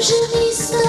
вже місто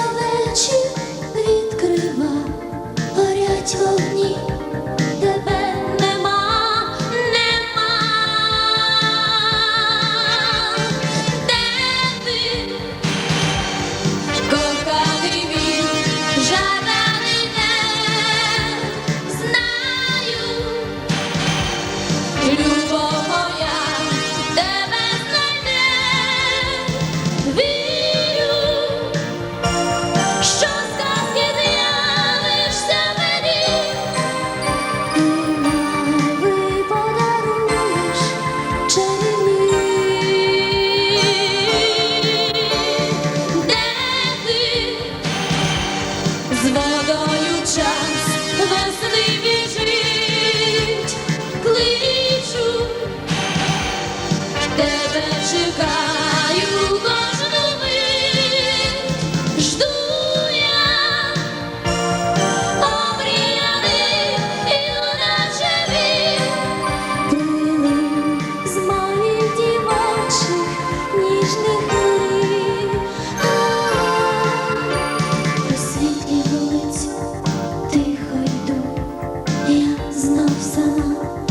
я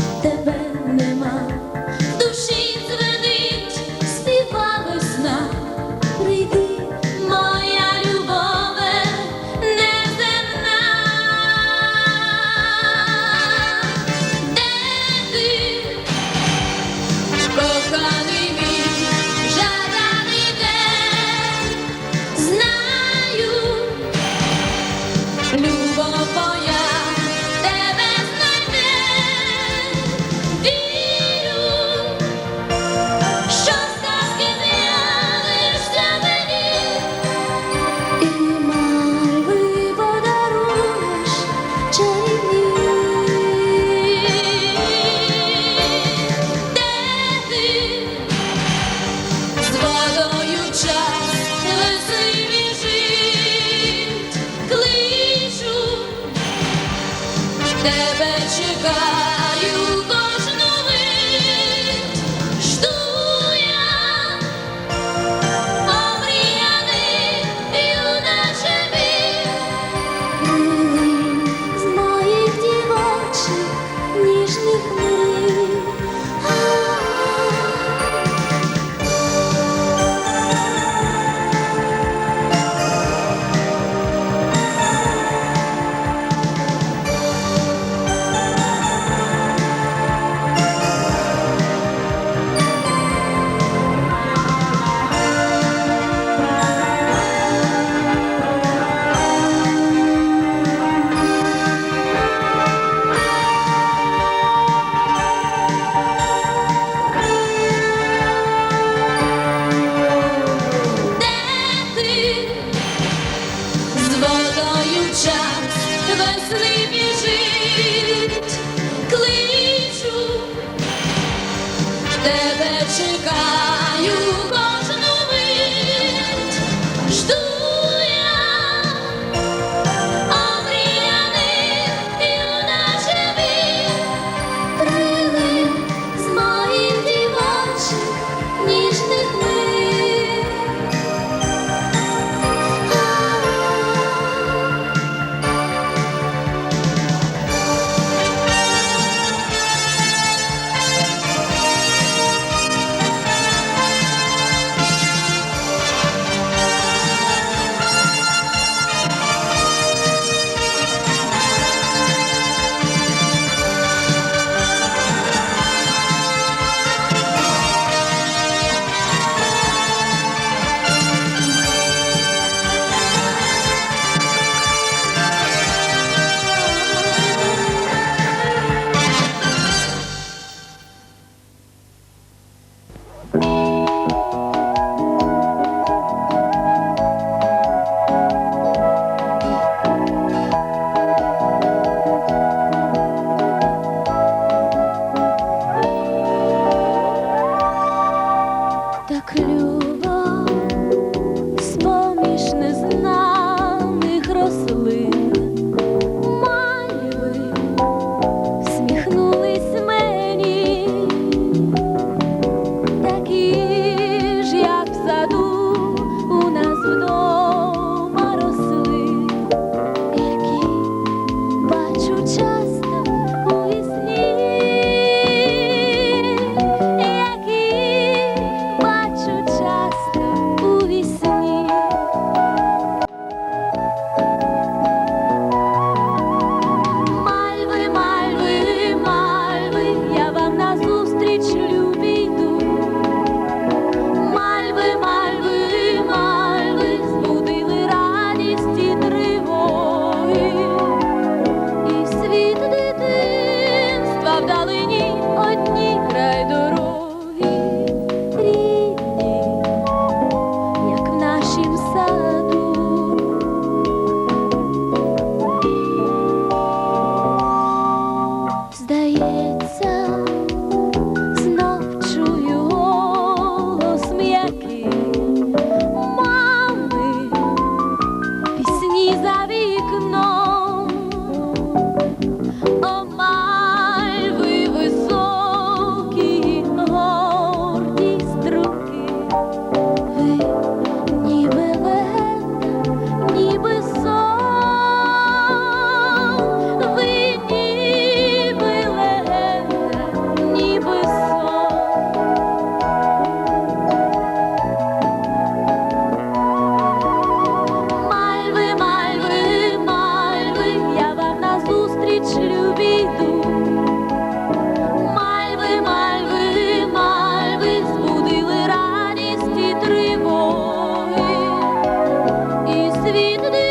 світ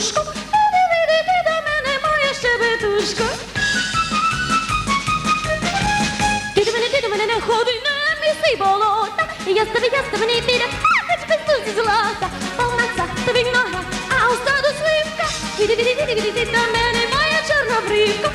щебетушко, віди, віди, ти до мене моя щебетушка. Ти до мене, ти до мене не ходи на місці болота, я з тебе, я з тебе не піде, хоч би тут злата, повна тобі нога, а у стаду сливка. іди, іди, іди, іди, до мене моя чорнобривка,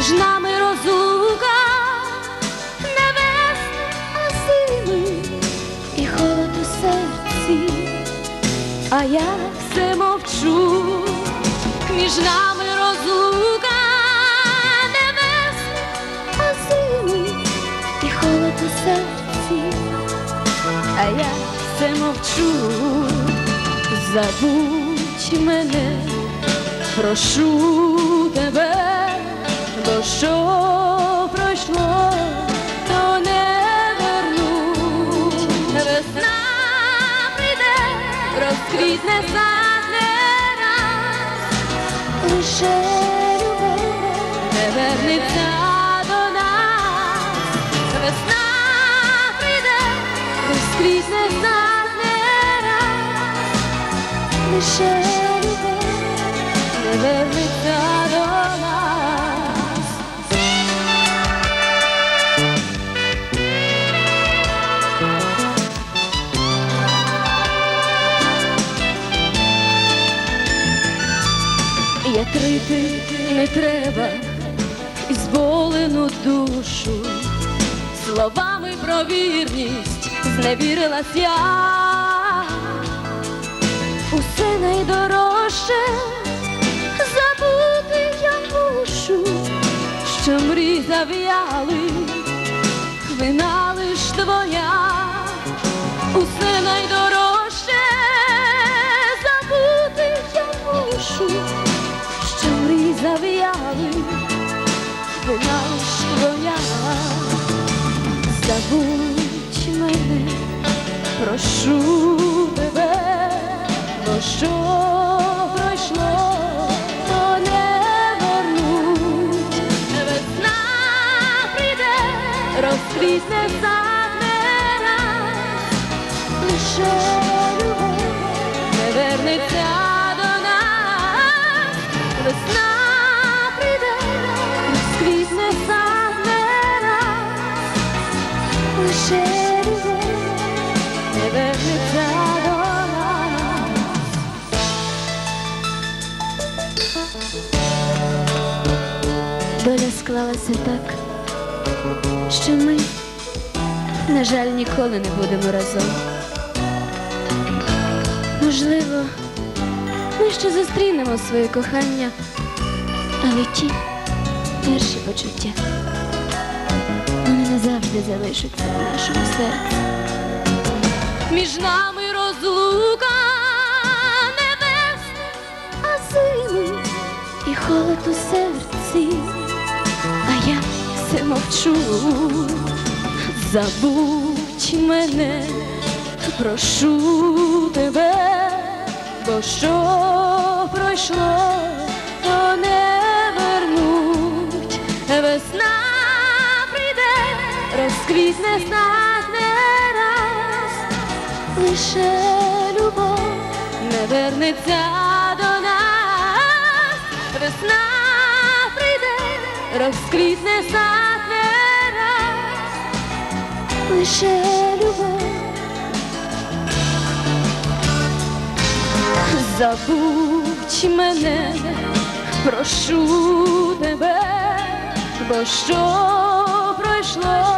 Між нами розлука небесна, а зими і холод у серці, а я все мовчу. Між нами розлука небесна, а зими і холод у серці, а я все мовчу, забудь мене, прошу тебе, бо що пройшло, то не вернуть. Весна прийде, розквітне сад не раз, лише любов не вернеться крити не треба і зболену душу, словами про вірність зневірилась я, усе найдорожче забути я мушу, що мрій зав'яли, вина лиш твоя, усе найдорожче забудь мене, прошу тебе, бо що пройшло, то не вернуть. Весна прийде, розквітне за не лише сталося так, що ми, на жаль, ніколи не будемо разом. Можливо, ми ще зустрінемо своє кохання, але ті перші почуття вони назавжди залишаться в нашому серці. Між нами розлука небес, а зими і холод у мовчу. Забудь мене, прошу тебе, бо що пройшло, то не вернуть. Весна прийде, розквітне знак не раз, лише любов не вернеться до нас. Весна прийде, розквітне знак лише любов. Забудь мене, прошу тебе, бо що пройшло,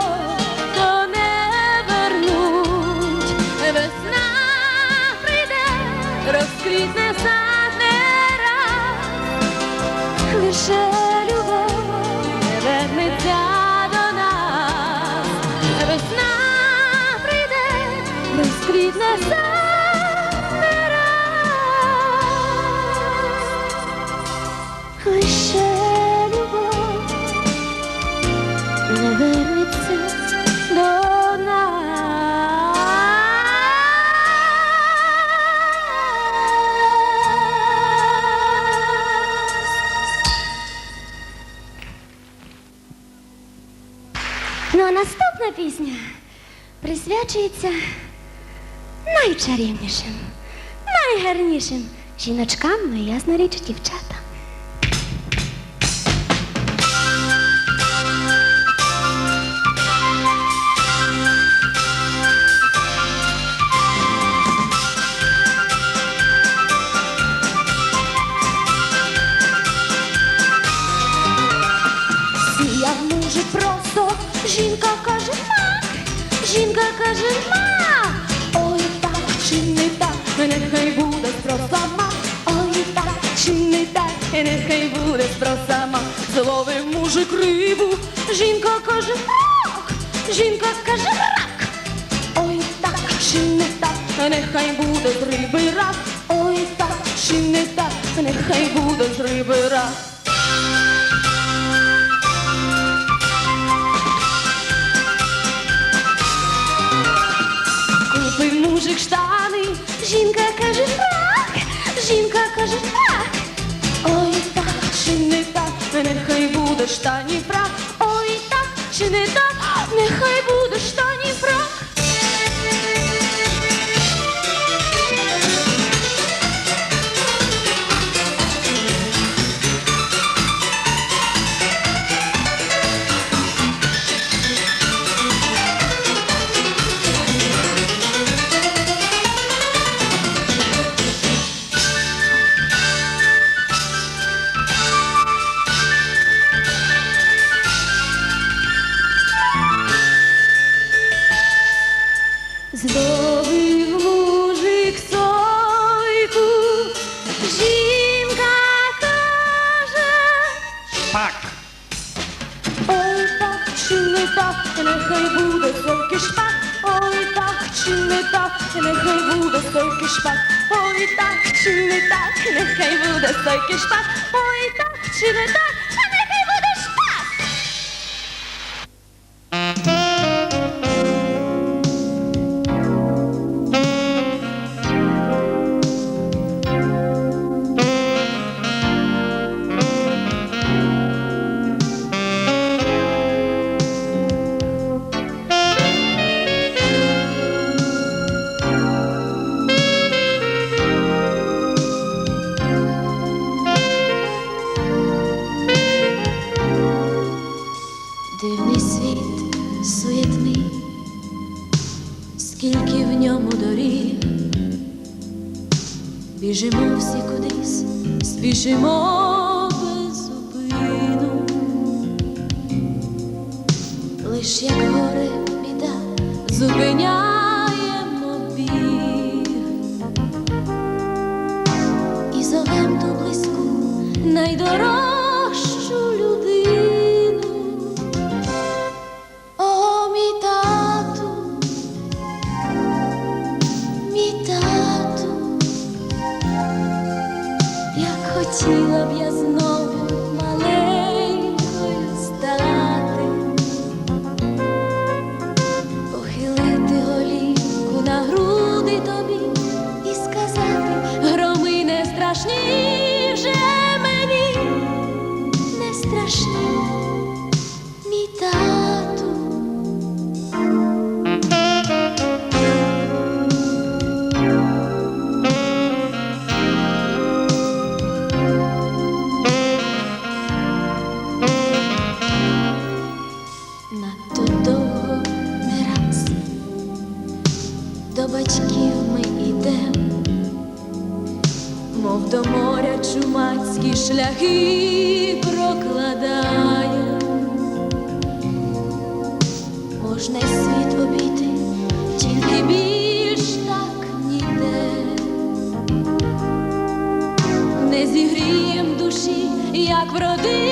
розквітне сад не раз. Лише любов не вернеться до. Ну а наступна пісня присвячується найчарівнішим, найгарнішим жіночкам, ну ясна річ, дівчатам. Чи не так, нехай буде з риби рак. Купив мужик штани, жінка каже так, жінка каже так, ой так чи не так, нехай буде штані фрак, Біжимо без зупину, лиш як горе біда зупиняє. можна світ обійти, тільки більш так ніде, не зігрієм душі, як в родині.